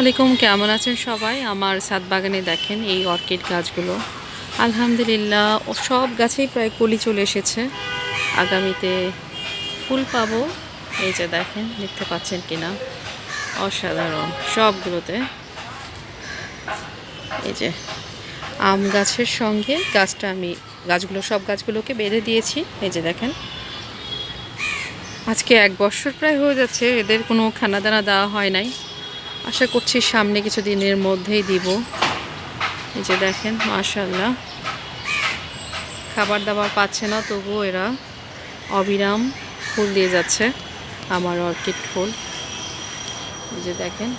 আলাইকুম, কেমন আছেন সবাই? আমার ছাদ বাগানে দেখেন এই অর্কিড গাছগুলো। আলহামদুলিল্লাহ সব গাছেই প্রায় কলি চলে এসেছে। আগামীতে ফুল পাবো। এই যে দেখেন, দেখতে পাচ্ছেন কিনা? অসাধারণ, সবগুলোতে। এই যে আম গাছের সঙ্গে গাছটা আমি, গাছগুলো, সব গাছগুলোকে বেঁধে দিয়েছি। এই যে দেখেন। আজকে এক বছর প্রায় হয়ে যাচ্ছে, এদের কোনো খানা দানা দেওয়া হয় নাই। আশা করছি সামনে কিছু দিনের মধ্যেই দিব। এই যে দেখেন মাশাল্লাহ খাবার দাবার পাচ্ছে না, তবুও এরা অবিরাম ফুল দিয়ে যাচ্ছে, আমার অর্কিড ফুল। এই যে দেখেন,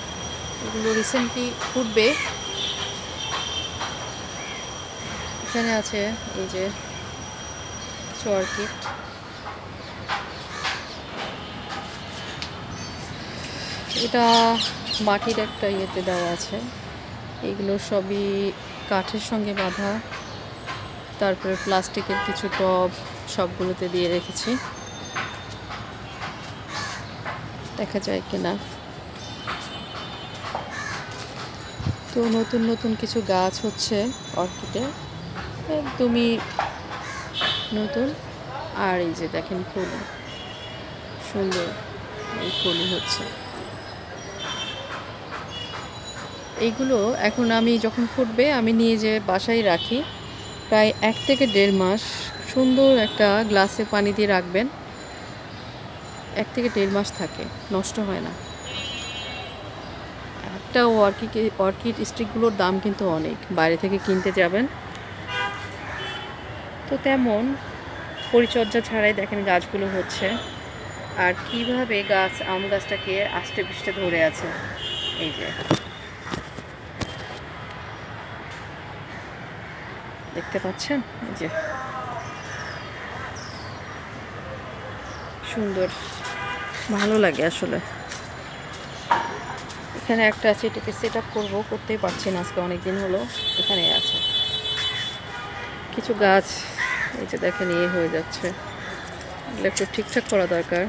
এগুলো রিসেন্টলি ফুটবে। এখানে আছে এই যে কিছু অর্কিড। এটা মাটির একটা ইয়েতে দেওয়া আছে। এগুলো সবই কাঠের সঙ্গে বাঁধা। তারপরে প্লাস্টিকের কিছু টব সবগুলোতে দিয়ে রেখেছি। দেখা যায় কিনা। তো নতুন নতুন কিছু গাছ হচ্ছে অর্কিডে। একদমই নতুন। আর এই যে দেখেন ফুল। সুন্দর এই ফুলই হচ্ছে। এইগুলো এখন আমি যখন ফুটবে, আমি নিয়ে যে বাসায় রাখি, প্রায় এক থেকে দেড় মাস সুন্দর একটা গ্লাসে পানি দিয়ে রাখবেন। এক থেকে দেড় মাস থাকে, নষ্ট হয় না। একটা অর্কিড অর্কিড স্টিকগুলোর দাম কিন্তু অনেক, বাইরে থেকে কিনতে যাবেন। তো তেমন পরিচর্যা ছাড়াই দেখেন গাছগুলো হচ্ছে, আর কীভাবে গাছ, আম গাছটাকে আষ্টে পৃষ্ঠে ধরে আছে। এই যে। দেখতে পাচ্ছেন? এই যে। সুন্দর। ভালো লাগে আসলে। এখানে একটা আছে, এটাকে সেট আপ করব। করতেই পারছি না আজকে অনেক দিন হলো এখানে আছে। কিছু গাছ, এই যে দেখেন ইয়ে হয়ে যাচ্ছে। এগুলো একটু ঠিকঠাক করা দরকার।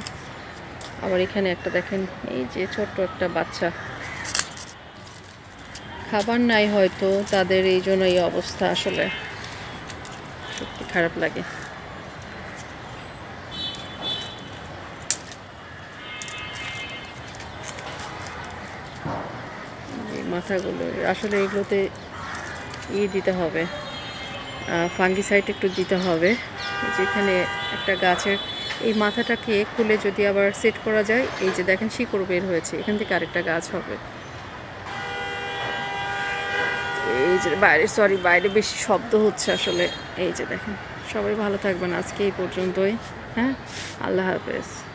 আবার এখানে একটা দেখেন, এই যে ছোট্ট একটা বাচ্চা। খাবার নাই হয়তো, তাদের এই জন্য এই অবস্থা আসলে। খারাপ লাগে। মাথাগুলো, আসলে এগুলোতে ই দিতে হবে। ফাঙ্গিসাইড একটু দিতে হবে। যেখানে একটা গাছের এই মাথাটাকে খুলে যদি আবার সেট করা যায়, এই যে দেখেন শিকড় বের হয়েছে, এখান থেকে আরেকটা গাছ হবে। এই যে বাইরে সরি বাইরে বেশি শব্দ হচ্ছে আসলে। এই যে দেখেন, সবাই ভালো থাকবেন আজকে এই পর্যন্তই। হ্যাঁ? আল্লাহ হাফেজ।